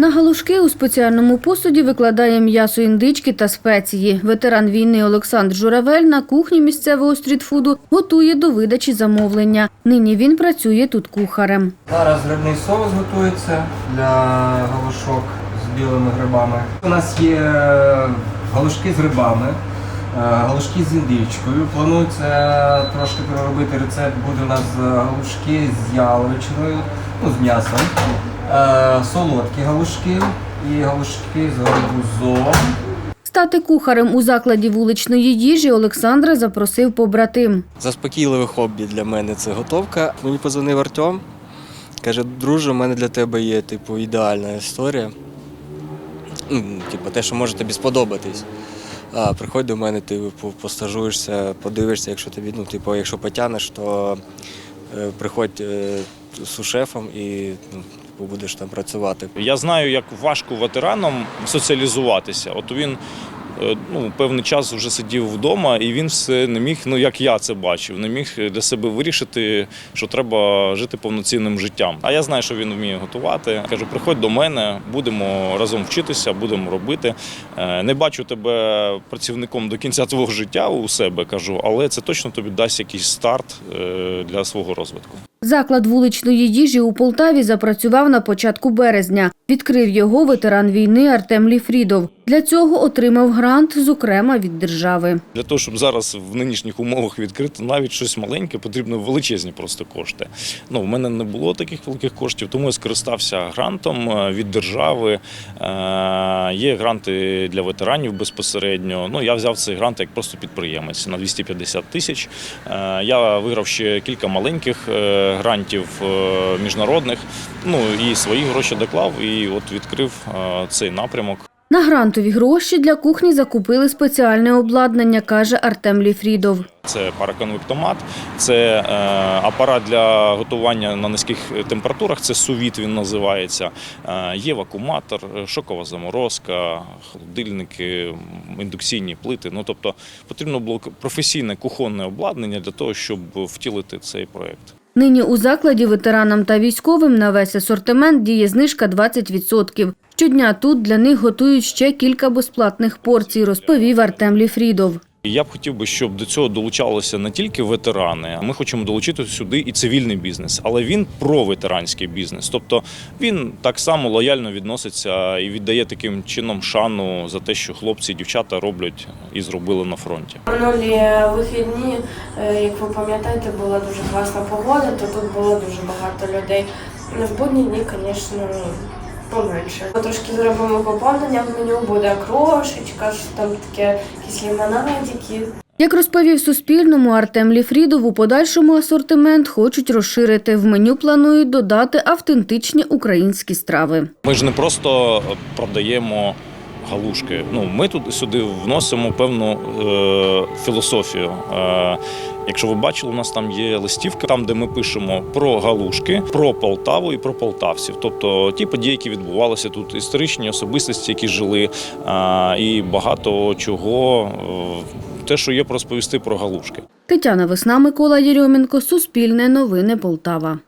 На галушки у спеціальному посуді викладає м'ясо індички та спеції. Ветеран війни Олександр Журавель на кухні місцевого стрітфуду готує до видачі замовлення. Нині він працює тут кухарем. Зараз грибний соус готується для галушок з білими грибами. У нас є галушки з грибами, е, галушки з індичкою. Планується трошки переробити рецепт. Буде у нас галушки з яловичиною, ну, з м'ясом, е, солодкі галушки і галушки з гарбузом. Стати кухарем у закладі вуличної їжі Олександра запросив побратим. Заспокійливе хобі для мене це готовка. Мені позвонив Артем. Каже, друже, у мене для тебе є типу ідеальна історія. Ну, Типу, те, що може тобі сподобатись. А, приходь до мене, ти постажуєшся, подивишся, якщо тобі, ну, типу, якщо потягнеш, то е, приходь е, з сушефом і ну, типу, будеш там працювати. Я знаю, як важко ветеранам соціалізуватися. От він ну, певний час вже сидів вдома, і він все не міг, ну як я це бачив, не міг для себе вирішити, що треба жити повноцінним життям. А я знаю, що він вміє готувати. Кажу, приходь до мене, будемо разом вчитися, будемо робити. Е, Не бачу тебе працівником до кінця твого життя у себе, кажу, але це точно тобі дасть якийсь старт е, для свого розвитку. Заклад вуличної їжі у Полтаві запрацював на початку березня. Відкрив його ветеран війни Артем Ліфрідов. Для цього отримав грант, зокрема від держави. Для того, щоб зараз в нинішніх умовах відкрити навіть щось маленьке, потрібно величезні просто кошти. Ну, в мене не було таких великих коштів, тому я скористався грантом е, від держави. Е, Є гранти для ветеранів безпосередньо. Ну, я взяв цей грант як просто підприємець на 250 тисяч. Е, Я виграв ще кілька маленьких грантів е, міжнародних. Ну і свої гроші доклав і от відкрив е, цей напрямок. На грантові гроші для кухні закупили спеціальне обладнання, каже Артем Ліфрідов. Це параконвектомат, це е, апарат для готування на низьких температурах. Це сувіт він називається. Є вакууматор, шокова заморозка, холодильники, індукційні плити. Ну тобто потрібно було професійне кухонне обладнання для того, щоб втілити цей проект. Нині у закладі ветеранам та військовим на весь асортимент діє знижка 20%. Щодня тут для них готують ще кілька безплатних порцій, розповів Артем Ліфрідов. Я б хотів би, щоб до цього долучалися не тільки ветерани. Ми хочемо долучити сюди і цивільний бізнес, але він про ветеранський бізнес. Тобто він так само лояльно відноситься і віддає таким чином шану за те, що хлопці і дівчата роблять і зробили на фронті. Минулі вихідні, е, як ви пам'ятаєте, була дуже класна погода, то тут було дуже багато людей. В будні дні, звісно, поменше. Ми Трошки зробимо поповнення в меню, буде крошечка, що там таке якісь лимонадики. Як розповів Суспільному Артем Ліфрідов, у подальшому асортимент хочуть розширити. В меню планують додати автентичні українські страви. Ми ж не просто продаємо галушки. Ну, ми тут сюди вносимо певну е, філософію. Е, якщо ви бачили, у нас там є листівка, там, де ми пишемо про галушки, про Полтаву і про полтавців. Тобто ті події, які відбувалися тут, історичні особистості, які жили, е, і багато чого, е, те, що є розповісти про галушки. Тетяна Весна, Микола Єрьоменко, Суспільне новини Полтава.